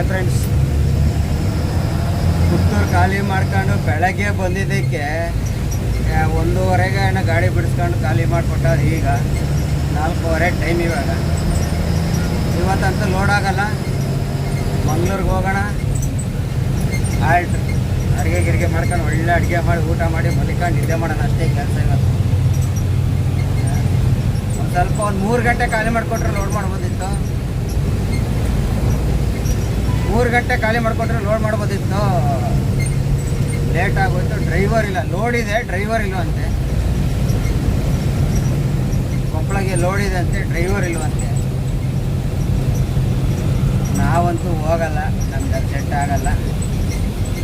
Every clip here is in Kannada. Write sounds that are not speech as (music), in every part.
ಹಾಯ್ ಫ್ರೆಂಡ್ಸ್ ಪುತ್ತೂರು ಖಾಲಿ ಮಾಡ್ಕೊಂಡು ಬೆಳಗ್ಗೆ ಬಂದಿದ್ದಕ್ಕೆ ಒಂದೂವರೆಗೆ ಏನೋ ಗಾಡಿ ಬಿಡಿಸ್ಕೊಂಡು ಖಾಲಿ ಮಾಡಿಕೊಟ್ಟವ್ರು ಈಗ. ನಾಲ್ಕೂವರೆ ಟೈಮ್ ಇವಾಗ. ಇವತ್ತಂತೂ ಲೋಡ್ ಆಗಲ್ಲ. ಮಂಗ್ಳೂರಿಗೆ ಹೋಗೋಣ. ಆಲ್ಟ್ ಅಡುಗೆ ಗಿರಿಗೆ ಮಾಡ್ಕೊಂಡು ಒಳ್ಳೆ ಅಡುಗೆ ಮಾಡಿ, ಊಟ ಮಾಡಿ ಮಲಿಕೊಂಡು ನಿದ್ದೆ ಮಾಡೋಣ ಅಷ್ಟೇ ಕೆಲಸ ಇವತ್ತು. ಒಂದು ಸ್ವಲ್ಪ ಒಂದು ಮೂರು ಗಂಟೆ ಖಾಲಿ ಮಾಡಿಕೊಟ್ರೆ ಲೋಡ್ ಮಾಡ್ಬೋದಿತ್ತು. ಮೂರು ಗಂಟೆ ಖಾಲಿ ಮಾಡ್ಕೊಂಡ್ರೆ ಲೋಡ್ ಮಾಡ್ಬೋದಿತ್ತು. ಲೇಟ್ ಆಗೋಯ್ತು. ಡ್ರೈವರ್ ಇಲ್ಲ. ಲೋಡ್ ಇದೆ ಡ್ರೈವರ್ ಇಲ್ವಂತೆ. ಕೊಪ್ಪಳಗೆ ಲೋಡ್ ಇದೆ ಅಂತೆ ಡ್ರೈವರ್ ಇಲ್ವಂತೆ. ನಾವಂತೂ ಹೋಗಲ್ಲ. ನಮ್ಗೆ ಅರ್ಜೆಂಟ್ ಆಗಲ್ಲ.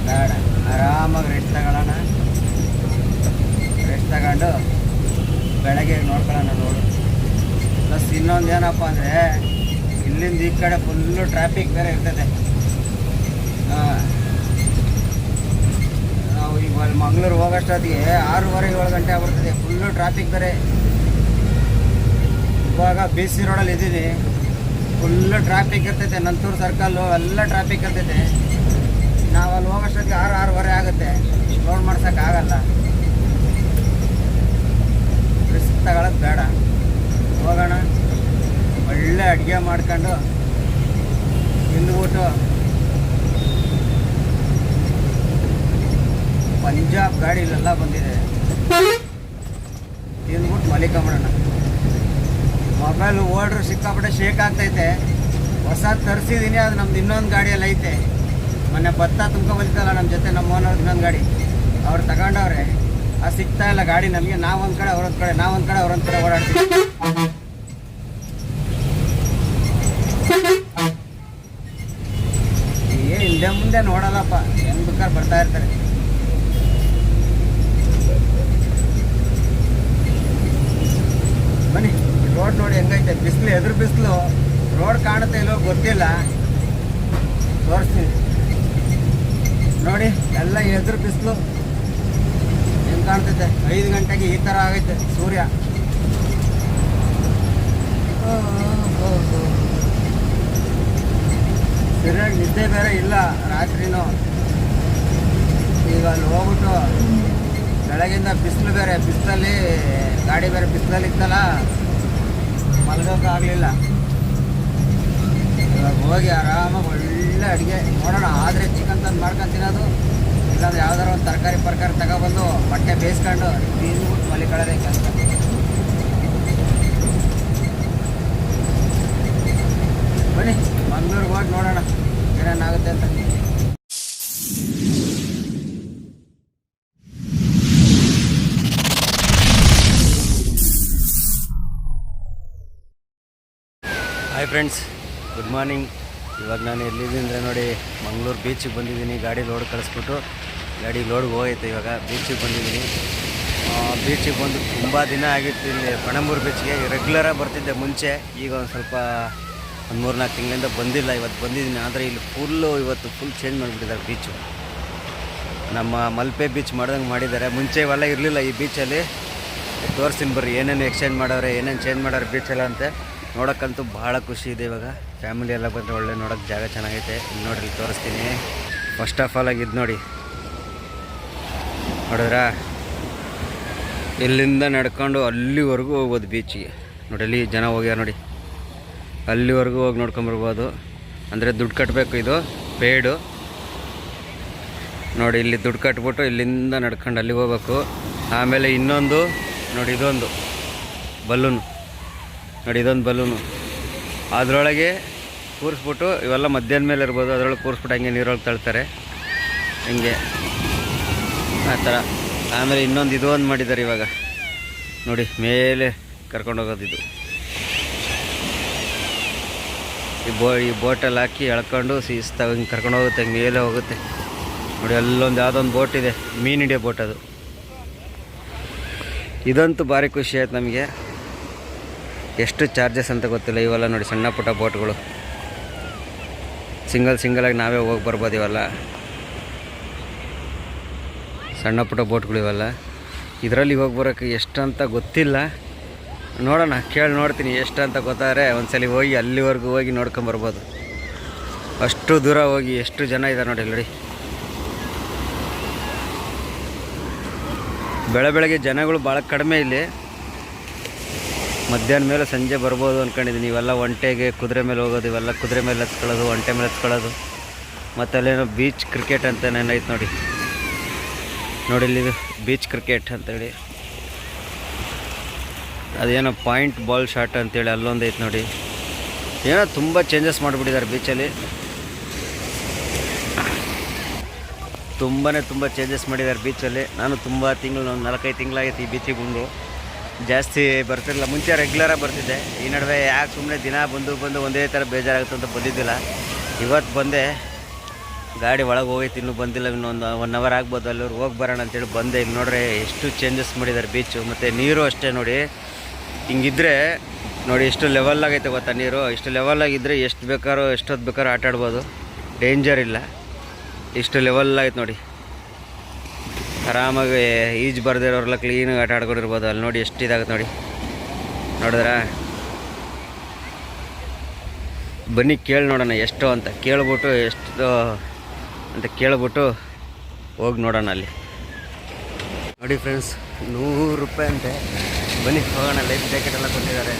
ಬೇಡ. ಆರಾಮಾಗಿ ರೆಸ್ಟ್ ತಗೊಳ್ಳೋಣ. ರೆಸ್ಟ್ ತಗೊಂಡು ಬೆಳಗ್ಗೆ ನೋಡ್ಕೊಳ್ಳೋಣ ನೋಡು ಪ್ಲಸ್ ಇನ್ನೊಂದು ಏನಪ್ಪ ಅಂದರೆ, ಇಲ್ಲಿಂದ ಈ ಕಡೆ ಫುಲ್ಲು ಟ್ರಾಫಿಕ್ ಬೇರೆ ಇರ್ತದೆ. ನಾವು ಈಗ ಮಂಗಳೂರು ಹೋಗೋಷ್ಟೊತ್ತಿಗೆ ಆರೂವರೆ ಏಳು ಗಂಟೆ ಆಗ್ಬಿಡ್ತದೆ. ಫುಲ್ಲು ಟ್ರಾಫಿಕ್ ಬೇರೆ. ಇವಾಗ ಬಿ ಸಿ ರೋಡಲ್ಲಿ ಇದ್ದೀನಿ ಫುಲ್ಲು ಟ್ರಾಫಿಕ್ ಇರ್ತೈತೆ. ನಂತೂರು ಸರ್ಕಲ್ಲು ಎಲ್ಲ ಟ್ರಾಫಿಕ್ ಇರ್ತೈತೆ. ನಾವು ಅಲ್ಲಿ ಹೋಗೋಷ್ಟೊತ್ತಿಗೆ ಆರು, ಆರೂವರೆ ಆಗುತ್ತೆ. ಲೋಡ್ ಮಾಡ್ಸೋಕ್ಕಾಗಲ್ಲ ರಿಸ್ಕ್ ತಗೊಳ್ಳೋದು ಬೇಡ. ಹೋಗೋಣ. ಒಳ್ಳೆ ಅಡುಗೆ ಮಾಡ್ಕೊಂಡು ತಿಂದ್ಬಿಟ್ಟು ಪಂಜಾಬ್ ಇಲ್ಲೆಲ್ಲ ಬಂದಿದೆ. ತಿಂದ್ಬಿಟ್ಟು ಮಲಿಕೊಂಬಿಡೋಣ ಮೊಬೈಲ್ ಓಡ್ರು ಸಿಕ್ಕಾಪಟ್ಟೆ ಶೇಕ್ ಆಗ್ತೈತೆ. ಹೊಸ ತರಿಸಿದ್ದೀನಿ ಅದು ನಮ್ದು ಇನ್ನೊಂದು ಗಾಡಿಯಲ್ಲಿ ಐತೆ. ಮೊನ್ನೆ ಭತ್ತ ತುಂಬ್ಕೊಂಬಂದಿದ್ದಲ್ಲ ನಮ್ಮ ಜೊತೆ ನಮ್ಮ ಓನರ್ ಇನ್ನೊಂದು ಗಾಡಿ. ಅವ್ರು ತಗೊಂಡವ್ರೆ. ಅದು ಸಿಗ್ತಾ ಇಲ್ಲ ಗಾಡಿ ನಮಗೆ ನಾವೊಂದು ಕಡೆ, ಅವ್ರೊಂದು ಕಡೆ ನಾವೊಂದು ಕಡೆ, ಅವ್ರೊಂದು ಕಡೆ ಓಡಾಡ್ತೀವಿ ಏ ಹಿಂದೆ ಮುಂದೆ ನೋಡಲ್ಲಪ್ಪ ಹೆಂಗ್ ಬೇಕಾದ್ರೆ ಬರ್ತಾ ಇರ್ತಾರೆ ಬನ್ನಿ ರೋಡ್ ನೋಡಿ ಹೆಂಗೈತೆ ಬಿಸಿಲು ಎದುರು ಬಿಸಿಲು ರೋಡ್ ಕಾಣುತ್ತೆ ಇಲ್ಲೋ ಗೊತ್ತಿಲ್ಲ ತೋರಿಸ್ತೀನಿ ನೋಡಿ ಎಲ್ಲ ಎದುರು ಬಿಸಿಲು ಹೆಂಗ್ ಕಾಣ್ತೈತೆ ಐದು ಗಂಟೆಗೆ ಈ ಥರ ಆಗೈತೆ ಸೂರ್ಯ ಓ, ಓ, ಓ. ಸರಿಯಾಗಿ ನಿದ್ದೆ ಬೇರೆ ಇಲ್ಲ, ರಾತ್ರಿನೂ. ಈಗ ಅಲ್ಲಿ ಹೋಗ್ಬಿಟ್ಟು ಬೆಳಗಿಂದ ಬಿಸಿಲು ಬೇರೆ, ಬಿಸಿಲಲ್ಲಿ, ಗಾಡಿ ಬೇರೆ ಬಿಸಿಲಲ್ಲಿ ಇತ್ತಲ್ಲ ಮಲಗೋಕ್ಕಾಗಲಿಲ್ಲ ಇವಾಗ ಹೋಗಿ ಆರಾಮಾಗಿ ಒಳ್ಳೆ ಅಡುಗೆ. ನೋಡೋಣ, ಆದರೆ ಚಿಕನ್ ತಂದು ಮಾಡ್ಕೊಂಡು ತಿನ್ನೋದು, ಇಲ್ಲಾಂದ್ರೆ ಯಾವ್ದಾರು ಒಂದು ತರಕಾರಿ, ಪರ್ಕಾರಿ ತಗೊಬಂದು ಬಟ್ಟೆ ಬೇಯಿಸ್ಕೊಂಡು ತಿಂದ್ಬಿಟ್ಟು ಮಲಿಕೊಳ್ಳೋದೇ ಕೆಲಸ. ಬನ್ನಿ, ಮಂಗ್ಳೂರಿಗೆ ಹೋಗಿ ನೋಡೋಣ. ಏನೇನಾಗುತ್ತೆ ಅಂತ ಹಾಯ್ ಫ್ರೆಂಡ್ಸ್ ಗುಡ್ ಮಾರ್ನಿಂಗ್ ಇವಾಗ ನಾನು ಎಲ್ಲಿದ್ದೀನಿ ಅಂದರೆ ನೋಡಿ, ಮಂಗಳೂರು ಬೀಚಿಗೆ ಬಂದಿದ್ದೀನಿ. ಗಾಡಿ ಲೋಡ್ ಕಳಿಸ್ಬಿಟ್ಟು ಗಾಡಿ ಲೋಡ್ಗೆ ಹೋಗೈತೆ ಇವಾಗ. ಬೀಚಿಗೆ ಬಂದಿದ್ದೀನಿ. ಬೀಚಿಗೆ ಬಂದು ತುಂಬ ದಿನ ಆಗಿತ್ತು ಇಲ್ಲಿ ಪಣಂಬೂರು ಬೀಚ್ಗೆ ರೆಗ್ಯುಲರಾಗಿ ಬರ್ತಿದ್ದೆ ಮುಂಚೆ. ಈಗ ಒಂದು ಸ್ವಲ್ಪ ಒಂದು ಮೂರು ನಾಲ್ಕು ತಿಂಗಳಿಂದ ಬಂದಿಲ್ಲ. ಇವತ್ತು ಬಂದಿದ್ದೀನಿ. ಆದರೆ ಇಲ್ಲಿ ಫುಲ್ಲು ಇವತ್ತು ಫುಲ್ ಚೇಂಜ್ ಮಾಡಿಬಿಟ್ಟಿದ್ದಾರೆ ಬೀಚು ನಮ್ಮ ಮಲ್ಪೆ ಬೀಚ್ ಮಾಡ್ದಂಗೆ ಮಾಡಿದ್ದಾರೆ. ಮುಂಚೆ ಇವೆಲ್ಲ ಇರಲಿಲ್ಲ ಈ ಬೀಚಲ್ಲಿ ತೋರಿಸ್ತೀನಿ ಬರ್ರಿ, ಏನೇನು ಎಕ್ಸ್ಚೇಂಜ್ ಮಾಡೋರೆ ಏನೇನು ಚೇಂಜ್ ಮಾಡವ್ರೆ ಬೀಚೆಲ್ಲ ಅಂತ. ನೋಡೋಕ್ಕಂತೂ ಭಾಳ ಖುಷಿ ಇದೆ ಇವಾಗ. ಫ್ಯಾಮಿಲಿ ಎಲ್ಲ ಬಂದರೆ ಒಳ್ಳೆ ನೋಡೋಕ್ಕೆ ಜಾಗ ಚೆನ್ನಾಗೈತೆ. ಇಲ್ಲಿ ನೋಡಿರಿ ತೋರಿಸ್ತೀನಿ. ಫಸ್ಟ್ ಆಫ್ ಆಲ್ ಆಗಿದ್ದು ನೋಡಿ. ನೋಡಿದ್ರಾ? ಇಲ್ಲಿಂದ ನಡ್ಕೊಂಡು ಅಲ್ಲಿವರೆಗೂ ಹೋಗ್ಬೋದು ಬೀಚಿಗೆ ನೋಡಿ, ಅಲ್ಲಿ ಜನ ಹೋಗ್ಯಾರ ನೋಡಿ. ಅಲ್ಲಿವರೆಗೂ ಹೋಗಿ ನೋಡ್ಕೊಂಬರ್ಬೋದು ಅಂದರೆ ದುಡ್ಡು ಕಟ್ಟಬೇಕು ಇದು, ಪೇಡು. ನೋಡಿ, ಇಲ್ಲಿ ದುಡ್ಡು ಕಟ್ಬಿಟ್ಟು ಇಲ್ಲಿಂದ ನಡ್ಕೊಂಡು ಅಲ್ಲಿಗೆ ಹೋಗ್ಬೇಕು. ಆಮೇಲೆ ಇನ್ನೊಂದು, ನೋಡಿ, ಇದೊಂದು. ಬಲೂನು. ನೋಡಿ, ಇದೊಂದು ಬಲೂನು. ಅದರೊಳಗೆ ಕೂರಿಸ್ಬಿಟ್ಟು, ಇವೆಲ್ಲ ಮಧ್ಯಾಹ್ನ ಮೇಲೆ ಇರ್ಬೋದು. ಅದರೊಳಗೆ ಕೂರಿಸ್ಬಿಟ್ಟು ಹಂಗೆ ನೀರೊಳಗೆ ತಳ್ತಾರೆ. ಹಿಂಗೆ. ಆ ಥರ. ಆಮೇಲೆ ಇನ್ನೊಂದು ಇದು ಒಂದು ಮಾಡಿದ್ದಾರೆ ಇವಾಗ. ನೋಡಿ, ಮೇಲೆ ಕರ್ಕೊಂಡು ಹೋಗೋದು ಇದು ಈ ಬೋ, ಈ ಬೋಟಲ್ಲಿ ಹಾಕಿ ಎಳ್ಕೊಂಡು ಶಿಸ್ತಾಗಿ ಹಿಂಗೆ ಕರ್ಕೊಂಡು ಹೋಗುತ್ತೆ ಹಿಂಗೆ ಮೇಲೆ ಹೋಗುತ್ತೆ. ನೋಡಿ, ಅಲ್ಲೊಂದು ಯಾವುದೊಂದು ಬೋಟ್ ಇದೆ, ಮೀನು ಹಿಡಿಯೋ ಬೋಟ್ ಅದು. ಇದಂತೂ ಭಾರಿ ಖುಷಿ ಆಯ್ತು ನಮಗೆ. ಎಷ್ಟು ಚಾರ್ಜಸ್ ಅಂತ ಗೊತ್ತಿಲ್ಲ, ಇವೆಲ್ಲ ನೋಡಿ ಸಣ್ಣ ಪುಟ್ಟ ಬೋಟ್ಗಳು. ಸಿಂಗಲ್ ಸಿಂಗಲಾಗಿ ನಾವೇ ಹೋಗಿ ಬರ್ಬೋದು ಇವೆಲ್ಲ. ಸಣ್ಣ ಪುಟ್ಟ ಬೋಟ್ಗಳು ಇವೆಲ್ಲ. ಇದರಲ್ಲಿ ಹೋಗಿ ಬರೋಕ್ಕೆ ಎಷ್ಟು ಅಂತ ಗೊತ್ತಿಲ್ಲ. ನೋಡೋಣ, ಕೇಳಿ ನೋಡ್ತೀನಿ ಎಷ್ಟು ಅಂತ ಗೊತ್ತಾದ್ರೆ ಸಲ ಹೋಗಿ ಅಲ್ಲಿವರೆಗೂ ಹೋಗಿ ನೋಡ್ಕೊಂಬರ್ಬೋದು ಅಷ್ಟು ದೂರ ಹೋಗಿ ಎಷ್ಟು ಜನ ಇದ್ದಾರೆ ನೋಡಿ ನೋಡಿ. ಬೆಳೆ ಬೆಳಗ್ಗೆ ಜನಗಳು ಭಾಳ ಕಡಿಮೆ ಇಲ್ಲಿ. ಮಧ್ಯಾಹ್ನ ಮೇಲೆ ಸಂಜೆ ಬರ್ಬೋದು ಅಂದ್ಕೊಂಡಿದ್ದೀನಿ ಇವೆಲ್ಲ ಒಂಟೆಗೆ ಕುದುರೆ ಮೇಲೆ ಹೋಗೋದು, ಇವೆಲ್ಲ ಕುದುರೆ ಮೇಲೆ ಹತ್ಕೊಳ್ಳೋದು ಒಂಟೆ ಮೇಲೆ ಹತ್ಕೊಳ್ಳೋದು ಮತ್ತು ಅಲ್ಲೇನೋ ಬೀಚ್ ಕ್ರಿಕೆಟ್ ಅಂತ ಐತೆ ನೋಡಿ. ನೋಡಿ ಇಲ್ಲಿ ಬೀಚ್ ಕ್ರಿಕೆಟ್ ಅಂತೇಳಿ. ಅದೇನೋ ಪಾಯಿಂಟ್ ಬಾಲ್ ಶಾಟ್ ಅಂತೇಳಿ ಅಲ್ಲೊಂದು ಐತೆ ನೋಡಿ. ಏನೋ ತುಂಬ ಚೇಂಜಸ್ ಮಾಡಿಬಿಟ್ಟಿದ್ದಾರೆ ಬೀಚಲ್ಲಿ ತುಂಬಾ ತುಂಬ ಚೇಂಜಸ್ ಮಾಡಿದ್ದಾರೆ ಬೀಚಲ್ಲಿ ನಾನು ತುಂಬ ತಿಂಗಳು ನಾಲ್ಕೈದು ತಿಂಗಳಾಗೈತೆ ಈ ಬೀಚಿಗೆ ಬಂದು. ಜಾಸ್ತಿ ಬರ್ತಿರಲಿಲ್ಲ, ಮುಂಚೆ ರೆಗ್ಯುಲರಾಗಿ ಬರ್ತಿದ್ದೆ. ಈ ನಡುವೆ ಯಾಕೆ ಸುಮ್ಮನೆ ದಿನ ಬಂದು ಬಂದು ಒಂದೇ ಥರ ಬೇಜಾರಾಗುತ್ತೆ ಅಂತ ಬಂದಿದ್ದಿಲ್ಲ. ಇವತ್ತು ಬಂದೆ. ಗಾಡಿ ಒಳಗೆ ಹೋಗೈತೆ, ಇನ್ನೂ ಬಂದಿಲ್ಲ. ಇನ್ನೊಂದು ಒನ್ ಅವರ್ ಆಗ್ಬೋದು ಅಲ್ಲಿ ಹೋಗಿ ಬರೋಣ ಅಂತೇಳಿ ಬಂದೆ. ಇಲ್ಲಿ ನೋಡ್ರೆ, ಎಷ್ಟು ಚೇಂಜಸ್ ಮಾಡಿದ್ದಾರೆ ಬೀಚು ಮತ್ತು ನೀರು ಅಷ್ಟೇ ನೋಡಿ. ಹಿಂಗಿದ್ರೆ ನೋಡಿ ಎಷ್ಟು ಲೆವೆಲ್ ಆಗೈತೆ ಗೊತ್ತಾ ನೀರು? ಇಷ್ಟು ಲೆವೆಲ್ ಆಗಿದ್ರೆ ಎಷ್ಟು ಬೇಕಾದ್ರೂ ಎಷ್ಟೊತ್ತು ಬೇಕಾದ್ರೂ ಆಟ ಆಡ್ಬೋದು. ಡೇಂಜರ್ ಇಲ್ಲ. ಇಷ್ಟು ಲೆವೆಲ್ ಆಯ್ತು ನೋಡಿ. ಆರಾಮಾಗಿ ಈಜು ಬರ್ದಿರೋರೆಲ್ಲ ಕ್ಲೀನಾಗಿ ಆಟ ಆಡ್ಕೊಂಡಿರ್ಬೋದು. ಅಲ್ಲಿ ನೋಡಿ ಎಷ್ಟು ಇದಾಗುತ್ತೆ ನೋಡಿ. ನೋಡಿದ್ರಾ? ಬನ್ನಿ ಕೇಳಿ ನೋಡೋಣ ಎಷ್ಟು ಅಂತ. ಕೇಳಿಬಿಟ್ಟು ಎಷ್ಟು ಅಂತ ಕೇಳಿಬಿಟ್ಟು ಹೋಗಿ ನೋಡೋಣ ಅಲ್ಲಿ. ನೋಡಿ ಫ್ರೆಂಡ್ಸ್ ನೂರು ರೂಪಾಯಿ ಅಂತೆ. ಬನ್ನಿ, ಹೋಗೋಣ ಲೈಫ್ ಜಾಕೆಟ್ ಎಲ್ಲ ಕೊಟ್ಟಿದ್ದಾರೆ.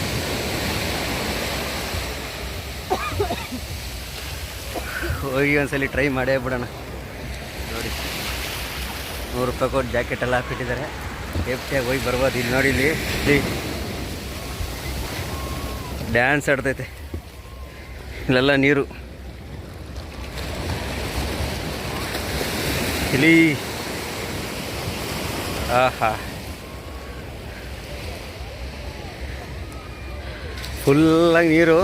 ಹೋಗಿ ಒಂದ್ಸಲಿ ಟ್ರೈ ಮಾಡೇ ಬಿಡೋಣ. ನೋಡಿ, ನೂರು ರೂಪಾಯಿ ಕೊಟ್ಟು ಜಾಕೆಟ್ ಎಲ್ಲ ಹಾಕಿಟ್ಟಿದ್ದಾರೆ ಸೇಫ್ಟಿಯಾಗಿ ಹೋಗಿ ಬರ್ಬೋದು. ಇಲ್ಲಿ ನೋಡಿ, ಇಲ್ಲಿ ಇಲ್ಲಿ ಡ್ಯಾನ್ಸ್ ಆಡ್ತೈತೆ. ಇಲ್ಲೆಲ್ಲ ನೀರು. ಇಲ್ಲಿ. ಆಹಾ. ಫುಲ್ಲಾಗಿ ನೀರು.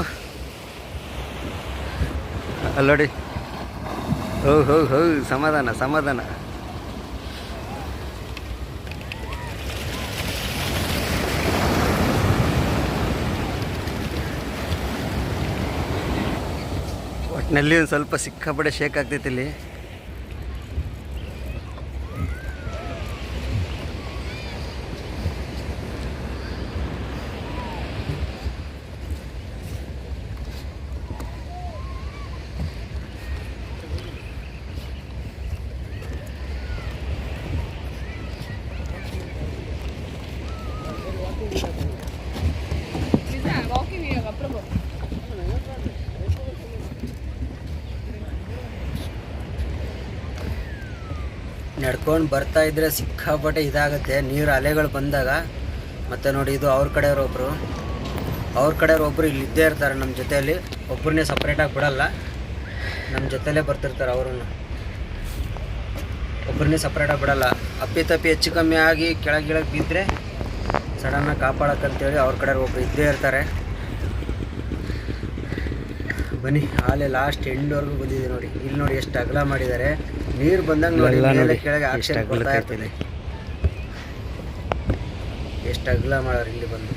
ಅಲ್ಲೋಡಿ ಹೋಗಿ ಹೋಗಿ ಹೋಗಿ. ಸಮಾಧಾನ ಸಮಾಧಾನ. ಒಟ್ಟಿನಲ್ಲಿ ಒಂದು ಸ್ವಲ್ಪ ಸಿಕ್ಕಾಪಡೆ ಶೇಕ್ ಆಗ್ತೈತಿ ಇಲ್ಲಿ. ನಡ್ಕೊಂಡು ಬರ್ತಾ ಇದ್ರೆ ಸಿಕ್ಕಾಪಟ್ಟೆ ಇದಾಗುತ್ತೆ. ನೀರು ಅಲೆಗಳು ಬಂದಾಗ. ಮತ್ತು ನೋಡಿ ಇದು ಅವ್ರ ಕಡೆಯವ್ರು ಒಬ್ಬರು ಅವ್ರ ಕಡೆಯವ್ರು ಒಬ್ಬರು ಇಲ್ಲಿ ಇದ್ದೇ ಇರ್ತಾರೆ ನಮ್ಮ ಜೊತೆಯಲ್ಲಿ. ಒಬ್ಬರನ್ನೇ ಸಪ್ರೇಟಾಗಿ ಬಿಡಲ್ಲ. ನಮ್ಮ ಜೊತೆಲೇ ಬರ್ತಿರ್ತಾರೆ ಅವರು ಒಬ್ಬರನ್ನೇ ಸಪ್ರೇಟಾಗಿ ಬಿಡಲ್ಲ. ಅಪ್ಪಿ ತಪ್ಪಿ ಹೆಚ್ಚು ಕಮ್ಮಿ ಆಗಿ ಕೆಳಗೆ ಗಿಳಗೆ ಬಿದ್ದರೆ ಸಡನ್ನಾಗಿ ಕಾಪಾಡೋಕ್ಕಂತೇಳಿ ಅವ್ರ ಕಡೆಯವ್ರು ಒಬ್ರು ಇದ್ದೇ ಇರ್ತಾರೆ. ಬನ್ನಿ ಆಲೆ ಲಾಸ್ಟ್ ಎಂಡ್ವರೆಗೂ ಬಂದಿದೆ ನೋಡಿ. ಇಲ್ಲಿ ನೋಡಿ ಎಷ್ಟು ಅಗಲ ಮಾಡಿದ್ದಾರೆ. ನೀರು ಬಂದಂಗೆ ನೋಡಿ ಮೇಲೆ ಕೆಳಗೆ ಆಕ್ಷನ್ ಕೊಡ್ತಾ. ಇರ್ತದೆ ಎಷ್ಟು ಅಗಲ ಮಾಡೋರು ಇಲ್ಲಿ ಬಂದು?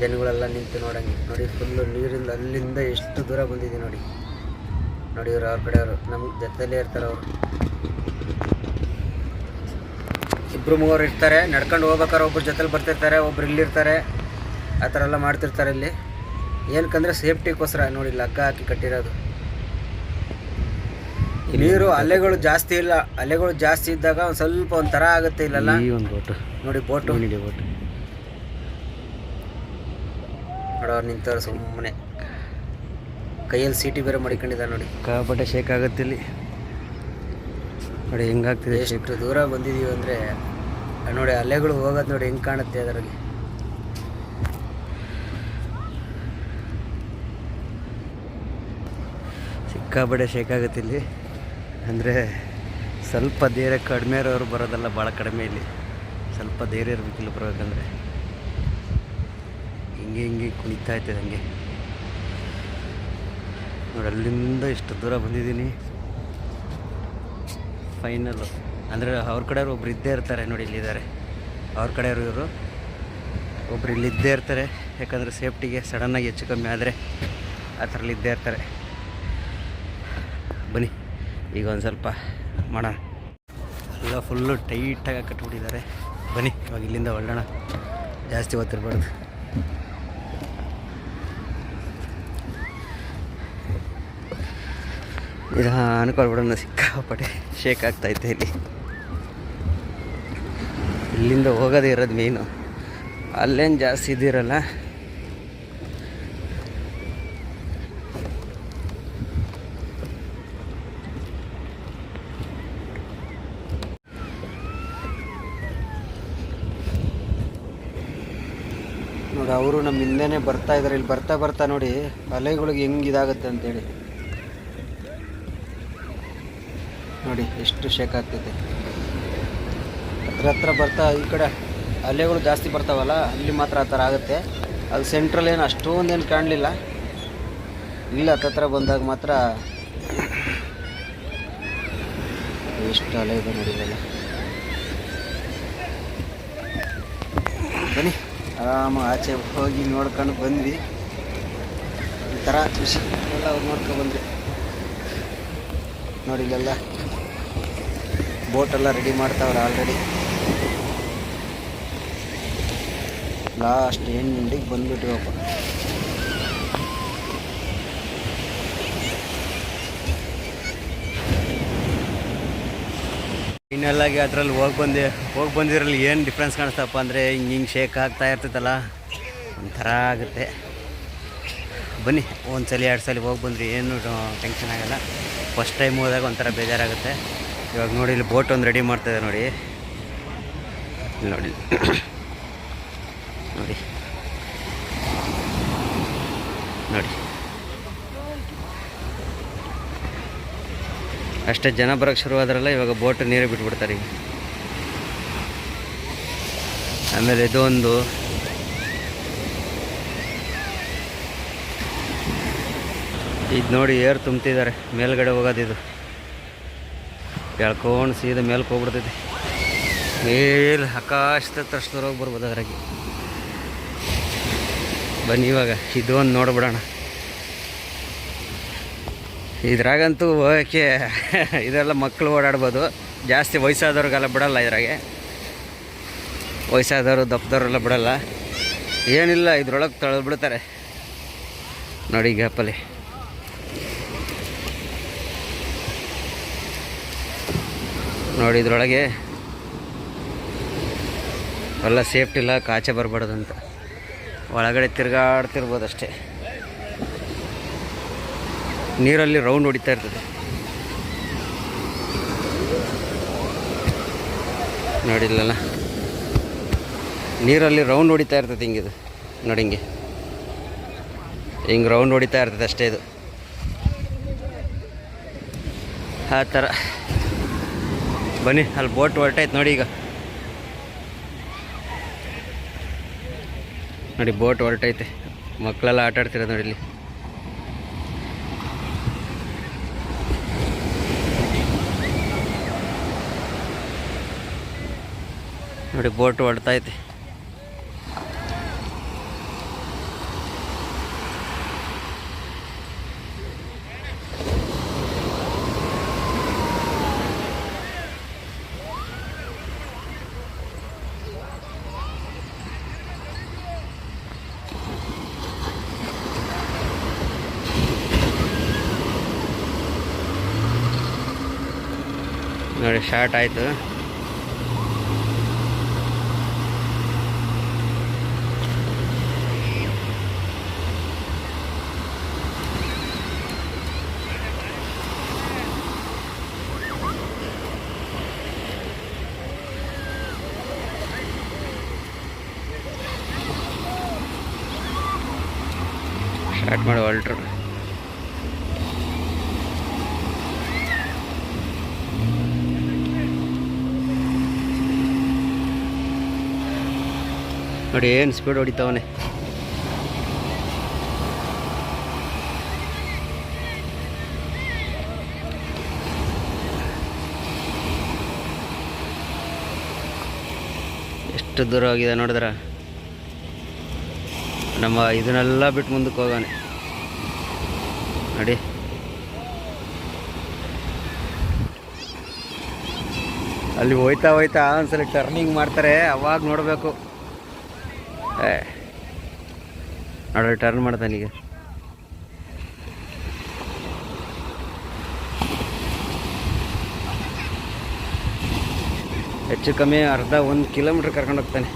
ಜನಗಳೆಲ್ಲ ನಿಂತು ನೋಡಂಗೆ. ನೋಡಿ ಫುಲ್ಲು ನೀರಿಂದ ಅಲ್ಲಿಂದ ಎಷ್ಟು ದೂರ ಬಂದಿದೆ ನೋಡಿ. ನೋಡಿ ಇವ್ರು ಅವ್ರ ಕಡೆಯವರು ನಮ್ಮ ಜೊತೆಲೇ ಇರ್ತಾರೆ ಅವರು. ಇಬ್ಬರು ಮೂವರು ಇರ್ತಾರೆ. ನಡ್ಕೊಂಡು ಹೋಗ್ಬೇಕಾದ್ರೆ ಒಬ್ರು ಜೊತೆಲಿ ಬರ್ತಿರ್ತಾರೆ ಒಬ್ರು ಇಲ್ಲಿರ್ತಾರೆ. ಆ ಥರ ಎಲ್ಲ ಮಾಡ್ತಿರ್ತಾರೆ ಇಲ್ಲಿ. ಏನಕ್ಕಂದ್ರೆ ಸೇಫ್ಟಿಗೋಸ್ಕರ ನೋಡಿ ಲಗ್ಗ ಹಾಕಿ ಕಟ್ಟಿರೋದು. ನೀರು ಅಲೆಗಳು ಜಾಸ್ತಿ ಇಲ್ಲ. ಅಲೆಗಳು ಜಾಸ್ತಿ ಇದ್ದಾಗ ಒಂದು ಸ್ವಲ್ಪ ಒಂಥರ ಆಗುತ್ತೆ ಇಲ್ಲಲ್ಲ? ಈ ಒಂದು ಬೋಟು. ನೋಡಿ ಬೋಟ್. ನೋಡಿ ಬೋಟು. ನೋಡೋರು ನಿಂತವ್ರು ಸುಮ್ಮನೆ. ಕೈಯಲ್ಲಿ ಸೀಟಿ ಬೇರೆ ಮಡಿಕೊಂಡಿದ್ದಾರೆ ನೋಡಿ. ಕಾಪಟ್ಟೆ ಶೇಕ್ ಆಗುತ್ತೆ ಇಲ್ಲಿ. ನೋಡಿ ಹೆಂಗಾಗ್ತಿದೆ ಎಷ್ಟು ದೂರ ಬಂದಿದೀವಿ ಅಂದರೆ ನೋಡಿ ಅಲೆಗಳು ಹೋಗೋದು ನೋಡಿ ಹೆಂಗೆ ಕಾಣುತ್ತೆ ಅದರಲ್ಲಿ. ಸಿಕ್ಕಾಪಟ್ಟೆ ಶೇಕ್ ಆಗುತ್ತೆ ಇಲ್ಲಿ. ಅಂದರೆ ಸ್ವಲ್ಪ ಧೈರ್ಯ ಕಡಿಮೆ ಇರೋರು ಬರೋದಲ್ಲ ಭಾಳ ಕಡಿಮೆ ಇಲ್ಲಿ. ಸ್ವಲ್ಪ ಧೈರ್ಯ ಇರಬೇಕಿಲ್ಲ ಬರಬೇಕಂದ್ರೆ ಹಿಂಗೆ ಹಿಂಗೆ ಕುಣಿತಾ ಇತ್ತು ಹಂಗೆ. ನೋಡಿ ಅಲ್ಲಿಂದ ಇಷ್ಟು ದೂರ ಬಂದಿದ್ದೀನಿ. ಫೈನಲ್ಲು ಅಂದರೆ ಅವ್ರ ಕಡೆಯವ್ರು ಒಬ್ರು ಇದ್ದೇ ಇರ್ತಾರೆ ನೋಡಿ ಇಲ್ಲಿದ್ದಾರೆ. ಅವ್ರ ಕಡೆಯವರು ಇವರು. ಒಬ್ರು ಇಲ್ಲಿದ್ದೇ ಇರ್ತಾರೆ. ಯಾಕಂದರೆ ಸೇಫ್ಟಿಗೆ ಸಡನ್ನಾಗಿ ಹೆಚ್ಚು ಕಮ್ಮಿ ಆದರೆ ಆ ಥರಲ್ಲಿ ಇದ್ದೇ ಇರ್ತಾರೆ. ಈಗ ಒಂದು ಸ್ವಲ್ಪ ಮಾಡೋಣ. ಎಲ್ಲ ಫುಲ್ಲು ಟೈಟಾಗಿ ಕಟ್ಬಿಟ್ಟಿದ್ದಾರೆ. ಬನ್ನಿ, ಇವಾಗ ಇಲ್ಲಿಂದ ಹೊರಡೋಣ. ಜಾಸ್ತಿ ಓದ್ತಿರ್ಬಾರ್ದು ಇದು ಅನ್ಕೊಳ್ಬಿಡೋಣ, ಸಿಕ್ಕಾಪಟ್ಟೆ ಶೇಕ್ ಆಗ್ತೈತೆ ಇಲ್ಲಿ. ಇಲ್ಲಿಂದ ಹೋಗೋದೇ ಇರೋದು ಮೇಯ್ನು ಅಲ್ಲೇನು ಜಾಸ್ತಿ ಇದಿರಲ್ಲ ನೋಡಿ ಅವರು ನಮ್ಮ ಹಿಂದೆನೇ ಬರ್ತಾ ಇದ್ದಾರೆ ಇಲ್ಲಿ ಬರ್ತಾ ಬರ್ತಾ ನೋಡಿ ಅಲೆಗಳಿಗೆ ಹೆಂಗೆ ಇದಾಗುತ್ತೆ ಅಂತೇಳಿ. ನೋಡಿ ಎಷ್ಟು ಶೇಕ್ ಆಗ್ತೈತೆ. ಹತ್ರ ಹತ್ರ ಬರ್ತಾ ಈ ಕಡೆ ಅಲೆಗಳು ಜಾಸ್ತಿ ಬರ್ತಾವಲ್ಲ, ಅಲ್ಲಿ ಮಾತ್ರ ಆ ಥರ ಆಗುತ್ತೆ. ಅದು ಸೆಂಟ್ರಲ್ ಏನು ಅಷ್ಟೊಂದೇನು ಕಾಣಲಿಲ್ಲ. ಇಲ್ಲ ಹತ್ತತ್ರ ಬಂದಾಗ ಮಾತ್ರ ಎಷ್ಟು ಅಲೆ ಇದೆ ನೋಡಿ ಇಲ್ಲೆಲ್ಲ ಬನ್ನಿ ಆರಾಮ ಆಚೆ ಹೋಗಿ ನೋಡ್ಕೊಂಡು ಬಂದ್ವಿ. ಒಂಥರ ಥರ ಖುಷಿ. ಎಲ್ಲ ನೋಡ್ಕೊಂಡು ಬಂದ್ವಿ. ನೋಡಿ ಇಲ್ಲೆಲ್ಲ ಬೋಟೆಲ್ಲ ರೆಡಿ ಮಾಡ್ತಾವ್ರೆ ಆಲ್ರೆಡಿ ಲಾಸ್ಟ್ ಎಂಡಿಗೆ ಬಂದ್ಬಿಟ್ಟಿವಪ್ಪ ಫೈನಲಾಗಿ ಅದರಲ್ಲಿ ಹೋಗಿ ಬಂದೆ, ಹೋಗಿ ಬಂದಿರಲ್ಲಿ ಏನು ಡಿಫ್ರೆನ್ಸ್ ಕಾಣಿಸ್ತಪ್ಪ ಅಂದರೆ ಹಿಂಗೆ ಹಿಂಗೆ ಶೇಕ್ ಆಗ್ತಾ ಇರ್ತೈತಲ್ಲ, ಒಂಥರ ಆಗುತ್ತೆ. ಬನ್ನಿ ಒಂದು ಸಲ ಎರಡು ಸಲ ಹೋಗಿ ಬಂದ್ರಿ, ಏನು ಟೆನ್ಷನ್ ಆಗಲ್ಲ. ಫಸ್ಟ್ ಟೈಮ್ ಹೋದಾಗ ಒಂಥರ ಬೇಜಾರಾಗುತ್ತೆ. ಇವಾಗ ನೋಡಿ, ಇಲ್ಲಿ ಬೋಟ್ ಒಂದು ರೆಡಿ ಮಾಡ್ತಾಯಿದೆ ನೋಡಿ. ನೋಡಿ. ನೋಡಿ. ನೋಡಿ. ಅಷ್ಟೇ ಜನ ಬರೋಕ್ಕೆ ಶುರುವಾದ್ರಲ್ಲ ಇವಾಗ ಬೋಟ್ ನೀರು ಬಿಟ್ಬಿಡ್ತಾರೆ ಈಗ. ಆಮೇಲೆ ಒಂದು ಇದು ನೋಡಿ ಏರ್ ತುಂಬ್ತಿದ್ದಾರೆ, ಮೇಲ್ಗಡೆ ಹೋಗೋದು ಇದು. ಎಳ್ಕೊಂಡು ಸೀದಾ ಮೇಲ್ಗೆ ಹೋಗ್ಬಿಡ್ತೈತಿ. ಮೇಲ್ ಆಕಾಶದ ತಕ್ಷಣ ಹೋಗಿ ಬರ್ಬೋದು ಅದ್ರಾಗೆ. ಬನ್ನಿ ಇವಾಗ, ಇದೊಂದು ನೋಡ್ಬಿಡೋಣ. ಇದ್ರಾಗಂತೂ ಹೋಗೋಕ್ಕೆ (laughs) ಇದೆಲ್ಲ ಮಕ್ಕಳು ಓಡಾಡ್ಬೋದು. ಜಾಸ್ತಿ ವಯಸ್ಸಾದವ್ರಿಗೆಲ್ಲ ಬಿಡಲ್ಲ ಇದ್ರಾಗೆ. ವಯಸ್ಸಾದವರು ದಪ್ಪದವ್ರೆಲ್ಲ ಬಿಡಲ್ಲ. ಏನಿಲ್ಲ, ಇದ್ರೊಳಗೆ ತಳ್ಬಿಡ್ತಾರೆ ನೋಡಿ ಗ್ಯಾಪಲ್ಲಿ ನೋಡಿ ಇದ್ರೊಳಗೆ. ಎಲ್ಲ ಸೇಫ್ಟಿ ಇಲ್ಲ, ಕಾಚೆ ಬರಬಾರ್ದಂತ ಒಳಗಡೆ ತಿರ್ಗಾಡ್ತಿರ್ಬೋದು ಅಷ್ಟೇ ನೀರಲ್ಲಿ ರೌಂಡ್ ಹೊಡಿತಾ ಇರ್ತದೆ. ನೋಡಿಲ್ಲಲ್ಲ? ನೀರಲ್ಲಿ ರೌಂಡ್ ಹೊಡಿತಾ ಇರ್ತದೆ ಹಿಂಗಿದು ನೋಡಿ ಹಿಂಗೆ. ಹಿಂಗೆ ರೌಂಡ್ ಹೊಡಿತಾ ಇರ್ತದೆ ಅಷ್ಟೇ ಇದು. ಆ ಥರ. ಬನ್ನಿ, ಅಲ್ಲಿ ಬೋಟ್ ಹೊರಟೈತೆ ನೋಡಿ ಈಗ. ನೋಡಿ, ಬೋಟ್ ಹೊರಟೈತೆ. ಮಕ್ಕಳೆಲ್ಲ ಆಟ ಆಡ್ತಿರೋದು ನೋಡಿ ಇಲ್ಲಿ. ನೋಡಿ ಬೋಟ್ ಹೊಡ್ತೈತೆ ನೋಡಿ ಶಾರ್ಟ್ ಆಯಿತು. ನೋಡಿ, ಏನು ಸ್ಪೀಡ್ ಹೊಡಿತಾವನೆ. ಎಷ್ಟು ದೂರ ಆಗಿದೆ ನೋಡಿದ್ರ? ನಮ್ಮ ಇದನ್ನೆಲ್ಲ ಬಿಟ್ಟು ಮುಂದಕ್ಕೆ ಹೋಗೋನೆ ನೋಡಿ. ಅಲ್ಲಿ ಹೋಯ್ತಾ ಹೋಯ್ತಾ ಒಂದ್ಸಲ ಟರ್ನಿಂಗ್ ಮಾಡ್ತಾರೆ, ಅವಾಗ ನೋಡಬೇಕು. ನೋಡ್ರಿ ಟರ್ನ್ ಮಾಡ್ತಾನೀಗ ಹೆಚ್ಚು ಕಮ್ಮಿ ಅರ್ಧ ಒಂದು ಕಿಲೋಮೀಟ್ರ್ ಕರ್ಕೊಂಡು ಹೋಗ್ತಾನೆ.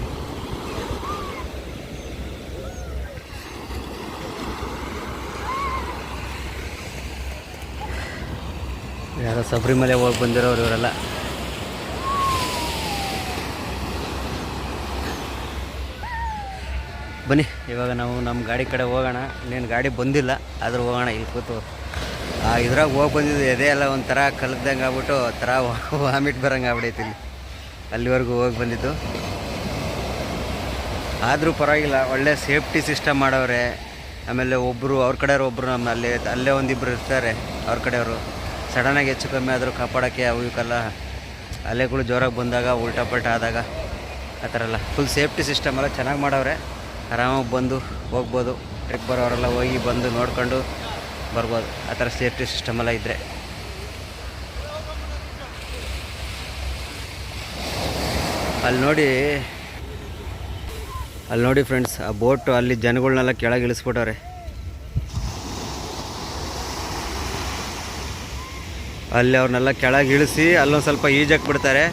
ಯಾರೋ ಸಬರಿಮಲೆ ಹೋಗಿ ಬಂದಿರೋರು ಇವರೆಲ್ಲ. ಬನ್ನಿ, ಇವಾಗ ನಾವು ನಮ್ಮ ಗಾಡಿ ಕಡೆ ಹೋಗೋಣ. ಇನ್ನೇನು ಗಾಡಿ ಬಂದಿಲ್ಲ, ಆದರೂ ಹೋಗೋಣ ಇಲ್ಲಿ ಕೂತು. ಆ, ಇದ್ರಾಗ ಹೋಗಿ ಬಂದಿದ್ದು ಎದೆ ಎಲ್ಲ ಒಂಥರ ಕಲಗ್ದಂಗೆ ಆಗ್ಬಿಟ್ಟು ಒಂಥರ (laughs) ವಾಮಿಟ್ ಬರೋಂಗೆ ಆಗ್ಬಿಡೈತಿ ಇಲ್ಲಿ. ಅಲ್ಲಿವರೆಗೂ ಹೋಗಿ ಬಂದಿದ್ದು. ಆದರೂ ಪರವಾಗಿಲ್ಲ, ಒಳ್ಳೆ ಸೇಫ್ಟಿ ಸಿಸ್ಟಮ್ ಮಾಡವ್ರೆ. ಆಮೇಲೆ ಒಬ್ಬರು ಅವ್ರ ಕಡೆಯವ್ರು ಒಬ್ಬರು ನಮ್ಮ ಅಲ್ಲಿ, ಅಲ್ಲೇ ಒಂದಿಬ್ಬರು ಇರ್ತಾರೆ, ಅವ್ರ ಕಡೆಯವರು. ಸಡನ್ನಾಗಿ ಹೆಚ್ಚು ಕಮ್ಮಿ ಆದರೂ ಕಾಪಾಡೋಕ್ಕೆ ಅವು ಇವಕ್ಕೆಲ್ಲ ಅಲೆಗಳು ಜೋರಾಗಿ ಬಂದಾಗ, ಉಲ್ಟಾ ಪಲ್ಟಾ ಆದಾಗ, ಆ ಥರ ಎಲ್ಲ. ಫುಲ್ ಸೇಫ್ಟಿ ಸಿಸ್ಟಮ್ ಎಲ್ಲ ಚೆನ್ನಾಗಿ ಮಾಡವ್ರೆ. ಆರಾಮಾಗಿ ಬಂದು ಹೋಗ್ಬೋದು. ಟ್ರಿಪ್ ಬರೋರೆಲ್ಲ ಹೋಗಿ ಬಂದು ನೋಡ್ಕೊಂಡು ಬರ್ಬೋದು. ಆ ಥರ ಸೇಫ್ಟಿ ಸಿಸ್ಟಮ್ ಎಲ್ಲ ಇದ್ದರೆ ಅಲ್ಲಿ ನೋಡಿ ಅಲ್ಲಿ ನೋಡಿ ಫ್ರೆಂಡ್ಸ್ ಆ ಬೋಟು ಅಲ್ಲಿ ಜನಗಳನ್ನೆಲ್ಲ ಕೆಳಗೆ ಇಳಿಸ್ಬಿಟ್ಟವ್ರೆ. ಅಲ್ಲಿ ಅವ್ರನ್ನೆಲ್ಲ ಕೆಳಗೆ ಇಳಿಸಿ ಅಲ್ಲೊಂದು ಸ್ವಲ್ಪ ಈಜಕ್ಕೆ ಬಿಡ್ತಾರೆ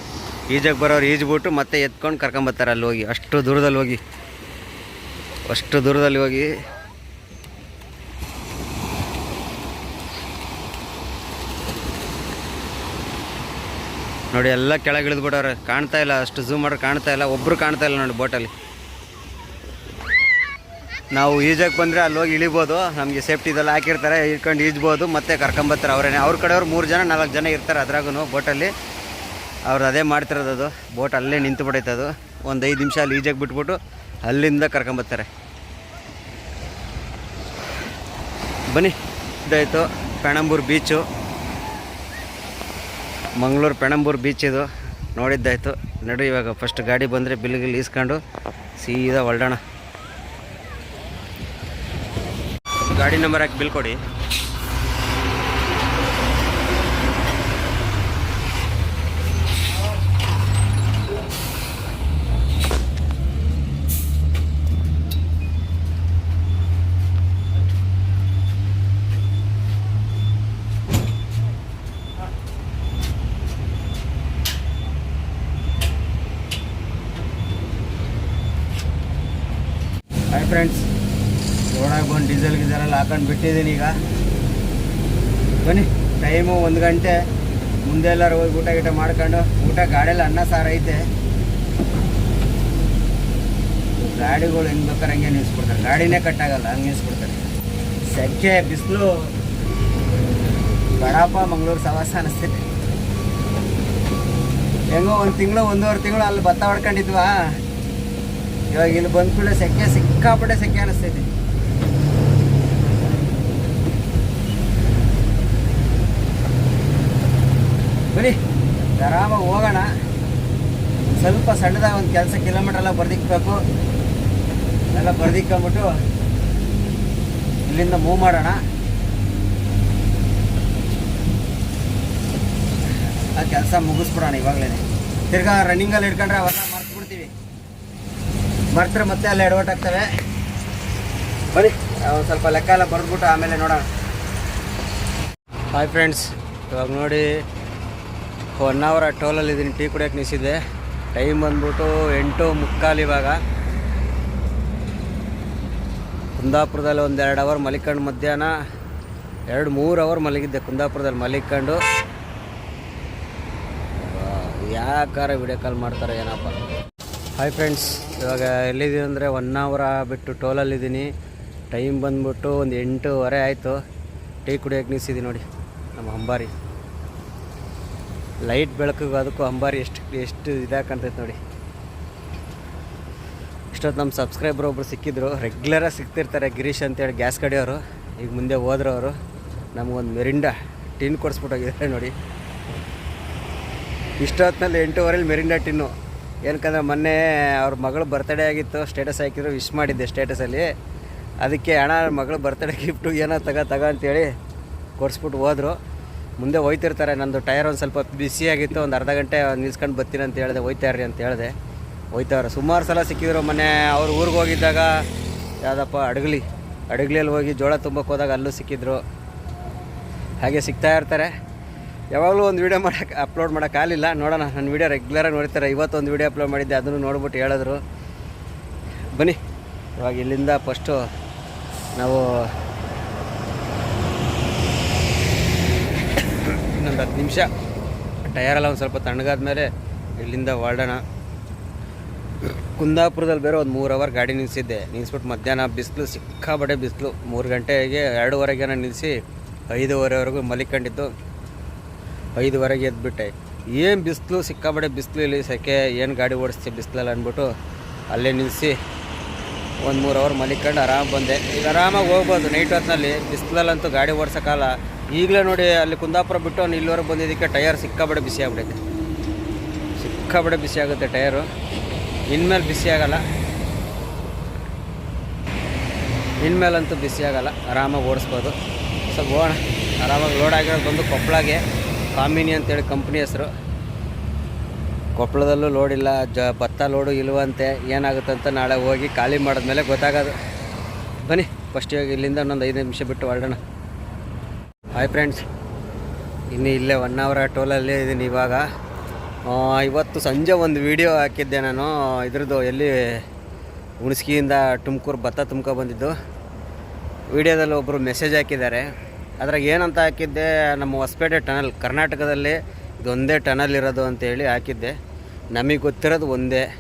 ಈಜಕ್ಕೆ ಬರೋರು ಈಜ್ಬಿಟ್ಟು ಮತ್ತೆ ಎತ್ಕೊಂಡು ಕರ್ಕೊಂಬರ್ತಾರೆ ಅಲ್ಲಿ ಹೋಗಿ. ಅಷ್ಟು ದೂರದಲ್ಲಿ ಹೋಗಿ. ಅಷ್ಟು ದೂರದಲ್ಲಿ ಹೋಗಿ. ನೋಡಿ ಎಲ್ಲ ಕೆಳಗೆ ಇಳಿದ್ಬಿಟ್ಟವ್ರೆ. ಕಾಣ್ತಾ ಇಲ್ಲ, ಅಷ್ಟು ಝೂಮ್ ಮಾಡ್ರೆ ಕಾಣ್ತಾ ಇಲ್ಲ ಒಬ್ಬರು ಕಾಣ್ತಾ ಇಲ್ಲ ನೋಡಿ ಬೋಟಲ್ಲಿ. ನಾವು ಈಜಕ್ಕೆ ಬಂದರೆ ಅಲ್ಲಿ ಹೋಗಿ ಇಳಿಬೋದು. ನಮಗೆ ಸೇಫ್ಟಿ ಇದೆಲ್ಲ ಹಾಕಿರ್ತಾರೆ ಇಟ್ಕೊಂಡು ಈಜ್ಬೋದು, ಮತ್ತೆ ಕರ್ಕೊಂಬರ್ತಾರೆ ಅವರೇನೆ. ಅವ್ರ ಕಡೆಯವ್ರು ಮೂರು ಜನ, ನಾಲ್ಕು ಜನ ಇರ್ತಾರೆ ಅದ್ರಾಗೂ ಬೋಟಲ್ಲಿ. ಅವ್ರು ಅದೇ ಮಾಡ್ತಿರೋದು ಅದು. ಬೋಟ್ ಅಲ್ಲೇ ನಿಂತು ಬಿಡೈತೆ ಅದು. ಒಂದು ಐದು ನಿಮಿಷ ಅಲ್ಲಿ ಈಜಕ್ಕೆ ಬಿಟ್ಬಿಟ್ಟು ಅಲ್ಲಿಂದ ಕರ್ಕೊಂಬರ್ತಾರೆ ಬನ್ನಿ. ಇದಾಯಿತು. ಪೆಣಂಬೂರು ಬೀಚು ಮಂಗಳೂರು ಪೆಣಂಬೂರು ಬೀಚ್ ಇದು. ನೋಡಿದ್ದಾಯಿತು. ನಡು ಇವಾಗ ಫಸ್ಟ್ ಗಾಡಿ ಬಂದರೆ ಬಿಲ್ ಗಿಲ್ ಈಸ್ಕೊಂಡು ಸೀದಾ ಹೊಲ್ಡೋಣ. ಗಾಡಿ ನಂಬರ್ ಹಾಕಿ ಬಿಲ್ ಕೊಡಿ ಹಾಯ್ ಫ್ರೆಂಡ್ಸ್ ರೋಡಾಗಿ ಬಂದು ಡೀಸೆಲ್ ಗೀಸೆಲ್ ಹಾಕೊಂಡು ಬಿಟ್ಟಿದ್ದೀನಿ ಈಗ. ಬನ್ನಿ ಟೈಮು ಒಂದು ಗಂಟೆ. ಮುಂದೆ ಎಲ್ಲರೂ ಹೋಗಿ ಊಟ ಗೀಟ ಮಾಡ್ಕೊಂಡು, ಊಟ ಗಾಡಿಯಲ್ಲಿ ಅನ್ನ, ಸಾರು ಐತೆ. ಗಾಡಿಗಳು ಹೆಂಗೆ ಬೇಕಾದ್ರೆ ಹಂಗೆ ನಿಲ್ಲಿಸ್ಬಿಡ್ತಾರೆ ಗಾಡಿನೇ ಕಟ್ಟಾಗಲ್ಲ, ಹಂಗೆ ನಿಲ್ಲಿಸ್ಬಿಡ್ತಾರೆ ಸೆಕೆ ಬಿಸಿಲು ಬಡಪ್ಪ ಮಂಗಳೂರು ಸವಾಸ ಅನ್ನಿಸ್ತೈತೆ ಹೆಂಗೋ ಒಂದು ತಿಂಗಳು, ಒಂದೂವರೆ ತಿಂಗಳು ಅಲ್ಲಿ ಭತ್ತ ಹೊಡ್ಕೊಂಡಿದ್ವಾ? ಇವಾಗ ಇಲ್ಲಿ ಬಂದ ಕೂಡ ಸೆಕೆ ಸಿಕ್ಕಾಪಟ್ಟೆ ಸೆಕೆ ಅನಿಸ್ತೈತಿ ಬನ್ನಿ ಆರಾಮಾಗಿ ಹೋಗೋಣ. ಸ್ವಲ್ಪ ಸಣ್ಣದಾಗ ಒಂದು ಕೆಲಸ ಕಿಲೋಮೀಟರ್ ಎಲ್ಲ ಬರ್ದಿಕ್ಬೇಕು. ಎಲ್ಲ ಬರ್ದಿಕ್ಕೊಂಬಿಟ್ಟು ಇಲ್ಲಿಂದ ಮೂವ್ ಮಾಡೋಣ. ಆ ಕೆಲಸ ಮುಗಿಸ್ಬಿಡೋಣ ಇವಾಗಲೇ ತಿರ್ಗಾ ರನ್ನಿಂಗಲ್ಲಿ ಹಿಡ್ಕೊಂಡ್ರೆ ಅವೆಲ್ಲ ಮರ್ತು ಬಿಡ್ತೀವಿ ಮರ್ತ್ರೆ ಮತ್ತೆ ಅಲ್ಲಿ ಎಡವಟ್ ಆಗ್ತವೆ. ಬನ್ನಿ, ಒಂದು ಸ್ವಲ್ಪ ಲೆಕ್ಕ ಎಲ್ಲ ಬರೆದ್ಬಿಟ್ಟು ಆಮೇಲೆ ನೋಡೋಣ. ಹಾಯ್ ಫ್ರೆಂಡ್ಸ್ ಇವಾಗ ನೋಡಿ ಒನ್ ಅವರ್ ಟೋಲಲ್ಲಿ ಇದ್ದೀನಿ ಟೀ ಕುಡಿಯೋಕೆ ನಿಲ್ಸಿದ್ದೆ. ಟೈಮ್ ಬಂದ್ಬಿಟ್ಟು ಎಂಟು ಮುಕ್ಕಾಲು ಇವಾಗ. ಕುಂದಾಪುರದಲ್ಲಿ ಒಂದು ಎರಡು ಅವರ್ ಮಲಿಕೊಂಡು ಮಧ್ಯಾಹ್ನ, ಎರಡು ಮೂರು ಅವರ್ ಮಲಗಿದ್ದೆ ಕುಂದಾಪುರದಲ್ಲಿ ಮಲಿಕೊಂಡು. ಯಾಕಾರ ವಿಡಿಯೋ ಕಾಲ್ ಮಾಡ್ತಾರೆ ಏನಪ್ಪ. ಹಾಯ್ ಫ್ರೆಂಡ್ಸ್ ಇವಾಗ ಎಲ್ಲಿದ್ದೀನಿ ಅಂದರೆ ಒನ್ ಅವರ ಬಿಟ್ಟು ಟೋಲಲ್ಲಿದ್ದೀನಿ ಟೈಮ್ ಬಂದ್ಬಿಟ್ಟು ಒಂದು ಎಂಟೂವರೆ ಆಯಿತು. ಟೀ ಕುಡಿಯೋಕೆ ನಿಲ್ಸಿದ್ದೀನಿ ನೋಡಿ, ನಮ್ಮ ಅಂಬಾರಿ. ಲೈಟ್ ಬೆಳಕಿಗೆ ಅದಕ್ಕೂ ಅಂಬಾರಿ ಎಷ್ಟು ಎಷ್ಟು ಇದಾಕಂತೈತೆ ನೋಡಿ. ಇಷ್ಟೊತ್ತು ನಮ್ಮ ಸಬ್ಸ್ಕ್ರೈಬರ್ ಒಬ್ಬರು ಸಿಕ್ಕಿದ್ರು ರೆಗ್ಯುಲರಾಗಿ ಸಿಗ್ತಿರ್ತಾರೆ ಗಿರೀಶ್ ಅಂತೇಳಿ ಗ್ಯಾಸ್ ಕಡಿಯೋರು ಈಗ ಮುಂದೆ ಹೋದ್ರು ಅವರು ನಮಗೊಂದು ಮೆರಿಂಡಾ ಟಿನ್ ಕೊಡಿಸ್ಬಿಟ್ಟೋಗಿದ್ದಾರೆ ನೋಡಿ. ಇಷ್ಟೊತ್ತಿನಲ್ಲಿ ಎಂಟೂವರೆಲಿ ಮೆರಿಂಡಾ ಟಿನ್ನು. ಏನಕ್ಕಂದ್ರೆ ಮೊನ್ನೆ ಅವ್ರ ಮಗಳು ಬರ್ತಡೇ ಆಗಿತ್ತು ಸ್ಟೇಟಸ್ ಹಾಕಿದ್ರು ವಿಶ್ ಮಾಡಿದ್ದೆ ಸ್ಟೇಟಸಲ್ಲಿ ಅದಕ್ಕೆ ಹಣ ಮಗಳು ಬರ್ತಡೇ ಗಿಫ್ಟು ಏನೋ ತಗ ತಗ ಅಂತೇಳಿ ಕೊಡಿಸ್ಬಿಟ್ಟು ಹೋದರು. ಮುಂದೆ ಹೋಯ್ತಿರ್ತಾರೆ, ನಂದು ಟೈರ್ ಒಂದು ಸ್ವಲ್ಪ ಬಿಸಿಯಾಗಿತ್ತು ಒಂದು ಅರ್ಧ ಗಂಟೆ ನಿಲ್ಸ್ಕೊಂಡು ಬರ್ತೀನಿ ಅಂತ ಹೇಳಿದೆ ಹೋಯ್ತಾರ್ರಿ ಅಂತ ಹೇಳಿದೆ. ಹೋಯ್ತಾವ್ರೆ. ಸುಮಾರು ಸಲ ಸಿಕ್ಕಿದ್ರು ಮೊನ್ನೆ, ಅವ್ರ ಊರಿಗೆ ಹೋಗಿದ್ದಾಗ ಯಾವುದಪ್ಪ, ಅಡಗಲಿ. ಅಡಗಲಿಯಲ್ಲಿ ಹೋಗಿ ಜೋಳ ತುಂಬಕ್ಕೆ ಹೋದಾಗ ಅಲ್ಲೂ ಸಿಕ್ಕಿದ್ರು. ಹಾಗೆ ಸಿಗ್ತಾ ಇರ್ತಾರೆ. ಯಾವಾಗಲೂ ಒಂದು ವೀಡಿಯೋ ಮಾಡೋಕ್ಕೆ ಅಪ್ಲೋಡ್ ಮಾಡೋಕ್ಕಾಗಲಿಲ್ಲ ನೋಡೋಣ ನನ್ನ ವೀಡಿಯೋ ರೆಗ್ಯುಲರಾಗಿ ನೋಡ್ತಾರೆ ಇವತ್ತೊಂದು ವೀಡಿಯೋ ಅಪ್ಲೋಡ್ ಮಾಡಿದ್ದೆ, ಅದನ್ನು ನೋಡ್ಬಿಟ್ಟು ಹೇಳಿದ್ರು. ಬನ್ನಿ. ಇವಾಗ ಇಲ್ಲಿಂದ ಫಸ್ಟು ನಾವು ಇನ್ನೊಂದು ಹತ್ತು ನಿಮಿಷ ಟಯರೆಲ್ಲ ಒಂದು ಸ್ವಲ್ಪ ತಣ್ಣಗಾದ ಮೇಲೆ ಇಲ್ಲಿಂದ ಹೊರಡೋಣ ಕುಂದಾಪುರದಲ್ಲಿ ಬೇರೆ ಒಂದು ಮೂರು ಅವರ್ ಗಾಡಿ ನಿಲ್ಲಿಸಿದ್ದೆ ನಿಲ್ಲಿಸ್ಬಿಟ್ಟು ಮಧ್ಯಾಹ್ನ ಬಿಸಿಲು ಸಿಕ್ಕಾಬಡೆ ಬಿಸಿಲು. ಮೂರು ಗಂಟೆಗೆ ಎರಡೂವರೆಗೆ ನಾನು ನಿಲ್ಲಿಸಿ ಐದೂವರೆವರೆಗೂ ಮಲಿಕೊಂಡಿದ್ದು. ಐದುವರೆಗೆ ಎದ್ಬಿಟ್ಟೆ. ಏನು ಬಿಸಿಲು ಸಿಕ್ಕಾಬಡೆ ಬಿಸಿಲು ಇಲ್ಲಿ ಸೆಕೆ, ಏನು ಗಾಡಿ ಓಡಿಸ್ತೀವಿ ಬಿಸಿಲಲ್ಲ ಅಂದ್ಬಿಟ್ಟು ಅಲ್ಲೇ ನಿಲ್ಲಿಸಿ ಒಂದು ಮೂರು ಅವರ್ ಮಲಿಕೊಂಡು ಆರಾಮ್ ಬಂದೆ. ಈಗ ಆರಾಮಾಗಿ ಹೋಗ್ಬೋದು. ನೈಟ್ ಹೊತ್ತಿನಲ್ಲಿ ಬಿಸಿಲಲ್ಲಂತೂ ಗಾಡಿ ಓಡಿಸೋಕ್ಕಲ್ಲ ಈಗಲೇ ನೋಡಿ ಅಲ್ಲಿ ಕುಂದಾಪುರ ಬಿಟ್ಟು ಅವ್ನು ಇಲ್ಲಿವರೆಗೆ ಬಂದಿದ್ದಕ್ಕೆ ಟಯರ್ ಸಿಕ್ಕಾಬಡೆ ಬಿಸಿ ಆಗ್ಬಿಡೈತೆ. ಸಿಕ್ಕಾಬಡೆ ಬಿಸಿ ಆಗುತ್ತೆ ಟಯರು ಇನ್ಮೇಲೆ ಬಿಸಿ ಆಗಲ್ಲ. ಇನ್ಮೇಲಂತೂ ಬಿಸಿ ಆಗಲ್ಲ. ಆರಾಮಾಗಿ ಓಡಿಸ್ಬೋದು. ಸ್ವಲ್ಪ ಹೋಗೋಣ. ಆರಾಮಾಗಿ ಲೋಡ್ ಆಗಿರೋದು ಬಂದು ಕೊಪ್ಪಳಗೆ. ಕಾಮಿನಿ ಅಂತೇಳಿ ಕಂಪ್ನಿ ಹೆಸರು. ಕೊಪ್ಪಳದಲ್ಲೂ ಲೋಡ್ ಇಲ್ಲ, ಜ, ಭತ್ತ ಲೋಡು ಇಲ್ವಂತೆ ಅಂತ ನಾಳೆ ಹೋಗಿ ಖಾಲಿ ಮಾಡಿದ್ಮೇಲೆ ಗೊತ್ತಾಗೋದು. ಬನ್ನಿ ಫಸ್ಟ್ ಇವಾಗ ಇಲ್ಲಿಂದ ಇನ್ನೊಂದು ಐದು ನಿಮಿಷ ಬಿಟ್ಟು ಹೊರಡೋಣ. ಹಾಯ್ ಫ್ರೆಂಡ್ಸ್ ಇನ್ನು ಇಲ್ಲೇ ಒನ್ ಅವರ್ ಟೋಲಲ್ಲಿ ಇದ್ದೀನಿ ಇವಾಗ. ಇವತ್ತು ಸಂಜೆ ಒಂದು ವಿಡಿಯೋ ಹಾಕಿದ್ದೆ ನಾನು. ಇದ್ರದ್ದು ಎಲ್ಲಿ ಹುಣಸ್ಕಿಯಿಂದ ತುಮಕೂರು ಭತ್ತ ತುಂಬ್ಕೊ ಬಂದಿದ್ದು. ವಿಡಿಯೋದಲ್ಲಿ ಒಬ್ಬರು ಮೆಸೇಜ್ ಹಾಕಿದ್ದಾರೆ. ಅದ್ರಾಗ ಏನಂತ ಹಾಕಿದ್ದೆ, ನಮ್ಮ ಹೊಸಪೇಟೆ ಟನಲ್ ಕರ್ನಾಟಕದಲ್ಲಿ ಇದೊಂದೇ ಟನಲ್ ಇರೋದು ಅಂತೇಳಿ ಹಾಕಿದ್ದೆ. ನಮಗೆ ಗೊತ್ತಿರೋದು ಒಂದೇ.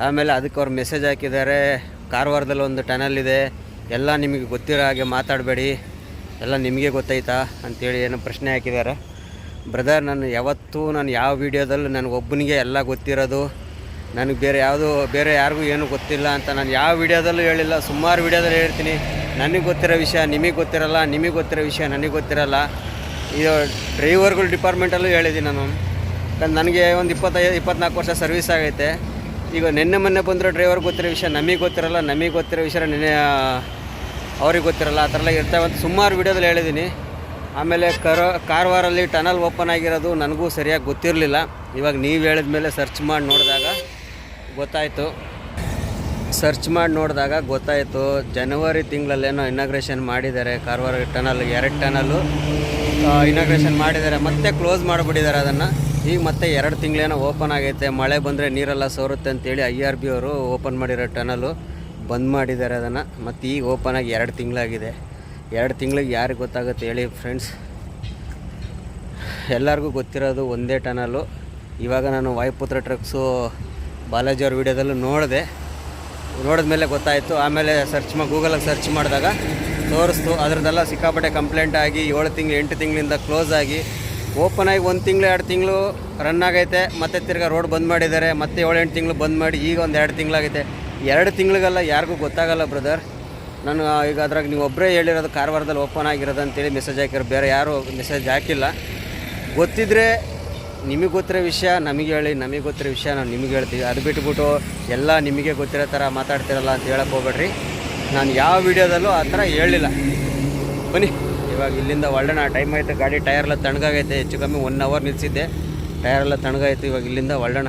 ಆಮೇಲೆ ಅದಕ್ಕೆ ಅವ್ರು ಮೆಸೇಜ್ ಹಾಕಿದ್ದಾರೆ. ಕಾರವಾರದಲ್ಲಿ ಒಂದು ಟನಲ್ ಇದೆ. ಎಲ್ಲ ನಿಮಗೆ ಗೊತ್ತಿರೋ ಹಾಗೆ ಮಾತಾಡಬೇಡಿ. ಎಲ್ಲ ನಿಮಗೆ ಗೊತ್ತೈತಾ ಅಂತೇಳಿ ಏನೋ ಪ್ರಶ್ನೆ ಹಾಕಿದ್ದಾರೆ. ಬ್ರದರ್ ನಾನು ಯಾವತ್ತೂ ನಾನು ಯಾವ ವೀಡಿಯೋದಲ್ಲೂ ನನಗೆ ಒಬ್ಬನಿಗೆ ಎಲ್ಲ ಗೊತ್ತಿರೋದು. ನನಗೆ ಬೇರೆ ಯಾವುದು, ಬೇರೆ ಯಾರಿಗೂ ಏನೂ ಗೊತ್ತಿಲ್ಲ ಅಂತ ನಾನು ಯಾವ ವೀಡಿಯೋದಲ್ಲೂ ಹೇಳಿಲ್ಲ. ಸುಮಾರು ವೀಡಿಯೋದಲ್ಲಿ ಹೇಳ್ತೀನಿ. ನನಗೆ ಗೊತ್ತಿರೋ ವಿಷಯ, ನಿಮಗೆ ಗೊತ್ತಿರಲ್ಲ, ನಿಮಗೆ ಗೊತ್ತಿರೋ ವಿಷಯ ನನಗೆ ಗೊತ್ತಿರಲ್ಲ. ಇದು ಡ್ರೈವರ್ಗಳ ಡಿಪಾರ್ಟ್ಮೆಂಟಲ್ಲೂ ಹೇಳಿದ್ದೀನಿ ನಾನು. ಯಾಕಂದ್ರೆ ನನಗೆ ಒಂದು ಇಪ್ಪತ್ತೈದು ಇಪ್ಪತ್ನಾಲ್ಕು ವರ್ಷ ಸರ್ವಿಸ್ ಆಗೈತೆ. ಈಗ ನಿನ್ನೆ ಮೊನ್ನೆ ಬಂದರೆ ಡ್ರೈವರ್ ಗೊತ್ತಿರೋ ವಿಷಯ ನಮಗೆ ಗೊತ್ತಿರಲ್ಲ, ನಮಗೆ ಗೊತ್ತಿರೋ ವಿಷಯ ನಿನ್ನೆ ಅವ್ರಿಗೆ ಗೊತ್ತಿರಲ್ಲ, ಆ ಥರ ಎಲ್ಲ ಇರ್ತಾವೆ ಅಂತ ಸುಮಾರು ವಿಡಿಯೋದಲ್ಲಿ ಹೇಳಿದ್ದೀನಿ ಆಮೇಲೆ ಕರ ಕಾರವಾರಲ್ಲಿ ಟನಲ್ ಓಪನ್ ಆಗಿರೋದು ನನಗೂ ಸರಿಯಾಗಿ ಗೊತ್ತಿರಲಿಲ್ಲ. ಇವಾಗ ನೀವು ಹೇಳಿದ ಮೇಲೆ ಸರ್ಚ್ ಮಾಡಿ ನೋಡಿದಾಗ ಗೊತ್ತಾಯಿತು. ಸರ್ಚ್ ಮಾಡಿ ನೋಡಿದಾಗ ಗೊತ್ತಾಯಿತು. ಜನವರಿ ತಿಂಗಳಲ್ಲೇನೋ ಇನಾಗ್ರೇಷನ್ ಮಾಡಿದ್ದಾರೆ. ಕಾರವಾರ ಟನಲ್ ಎರಡು ಟನಲ್ಲು ಇನಾಗ್ರೇಷನ್ ಮಾಡಿದ್ದಾರೆ. ಮತ್ತೆ ಕ್ಲೋಸ್ ಮಾಡಿಬಿಟ್ಟಿದ್ದಾರೆ ಅದನ್ನು. ಈಗ ಮತ್ತೆ ಎರಡು ತಿಂಗಳೇನೋ ಓಪನ್ ಆಗೈತೆ. ಮಳೆ ಬಂದರೆ ನೀರೆಲ್ಲ ಸೋರುತ್ತೆ ಅಂತೇಳಿ ಐ ಆರ್ ಬಿ ಅವರು ಓಪನ್ ಮಾಡಿರೋ ಟನಲು ಬಂದ್ ಮಾಡಿದ್ದಾರೆ ಅದನ್ನು. ಮತ್ತು ಈಗ ಓಪನ್ ಆಗಿ ಎರಡು ತಿಂಗಳಾಗಿದೆ. ಎರಡು ತಿಂಗಳಿಗೆ ಯಾರಿಗೆ ಗೊತ್ತಾಗುತ್ತೆ ಹೇಳಿ ಫ್ರೆಂಡ್ಸ್ ಎಲ್ಲರಿಗೂ ಗೊತ್ತಿರೋದು ಒಂದೇ ಟನಲು. ಇವಾಗ ನಾನು ವಾಯುಪುತ್ರ ಟ್ರಕ್ಸು ಬಾಲಾಜಿ ಅವ್ರ ವೀಡಿಯೋದಲ್ಲೂ ನೋಡಿದೆ. ನೋಡಿದ ಮೇಲೆ ಗೊತ್ತಾಯಿತು. ಆಮೇಲೆ ಸರ್ಚ್ ಮಾ ಗೂಗಲಲ್ಲಿ ಸರ್ಚ್ ಮಾಡಿದಾಗ ತೋರಿಸ್ತು. ಅದರದ್ದೆಲ್ಲ ಸಿಕ್ಕಾಪಟ್ಟೆ ಕಂಪ್ಲೇಂಟ್ ಆಗಿ ಏಳು ತಿಂಗಳು, ಎಂಟು ತಿಂಗಳಿಂದ ಕ್ಲೋಸ್ ಆಗಿ ಓಪನ್ ಆಗಿ ಒಂದು ತಿಂಗಳು, ಎರಡು ತಿಂಗಳು ರನ್ ಆಗೈತೆ. ಮತ್ತೆ ತಿರ್ಗಾ ರೋಡ್ ಬಂದ್ ಮಾಡಿದ್ದಾರೆ ಮತ್ತೆ ಏಳು ಎಂಟು ತಿಂಗಳು ಬಂದ್ ಮಾಡಿ ಈಗ ಒಂದು ಎರಡು ತಿಂಗಳಾಗೈತೆ. ಎರಡು ತಿಂಗಳಿಗೆಲ್ಲ, ಯಾರಿಗೂ ಗೊತ್ತಾಗಲ್ಲ ಬ್ರದರ್ ನಾನು ಈಗ ಅದ್ರಾಗ ನೀವು ಒಬ್ಬರೇ ಹೇಳಿರೋದು ಕಾರವಾರದಲ್ಲಿ ಓಪನ್ ಆಗಿರೋದು ಅಂತೇಳಿ ಮೆಸೇಜ್ ಹಾಕಿರೋ ಬೇರೆ ಯಾರೂ ಮೆಸೇಜ್ ಹಾಕಿಲ್ಲ. ಗೊತ್ತಿದ್ರೆ ನಿಮಗೆ ಗೊತ್ತಿರೋ ವಿಷಯ ನಮಗೆ ಹೇಳಿ, ನಮಗೆ ಗೊತ್ತಿರೋ ವಿಷಯ ನಾವು ನಿಮಗೆ ಹೇಳ್ತೀವಿ. ಅದು ಬಿಟ್ಬಿಟ್ಟು ಎಲ್ಲ ನಿಮಗೆ ಗೊತ್ತಿರೋ ಥರ ಮಾತಾಡ್ತಿರಲ್ಲ ಅಂತ ಹೇಳಕ್ಕೆ ಹೋಗ್ಬೇಡ್ರಿ. ನಾನು ಯಾವ ವಿಡಿಯೋದಲ್ಲೂ ಆ ಥರ ಹೇಳಿಲ್ಲ. ಬನ್ನಿ. ಇವಾಗ ಇಲ್ಲಿಂದ ಹೊರಡೋಣ ಟೈಮ್ ಆಯಿತು, ಗಾಡಿ ಟೈರ್ ಎಲ್ಲ ತಣ್ಣಗಾಗೈತೆ, ಹೆಚ್ಚು ಕಮ್ಮಿ ಒನ್ ಅವರ್ ನಿಲ್ಸಿದ್ದೆ. ಟೈರ್ ಎಲ್ಲ ತಣ್ಣಗಾಯ್ತು ಇವಾಗ ಇಲ್ಲಿಂದ ಹೊರಡೋಣ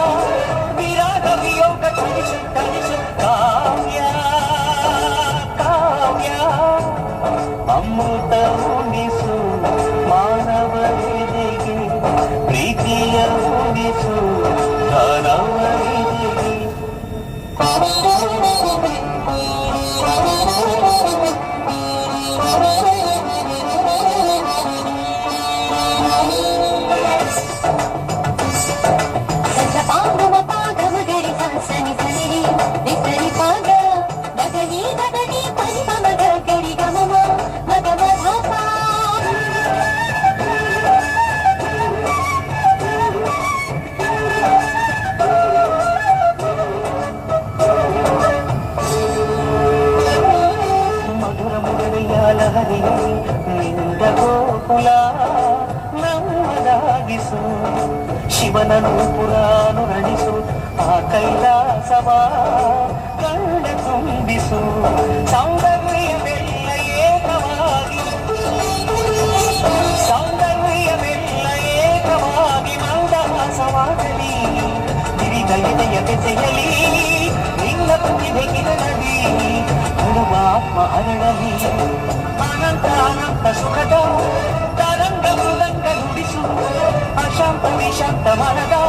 శాంపవి శాంతమనగా.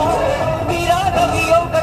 విరాగ వియోగ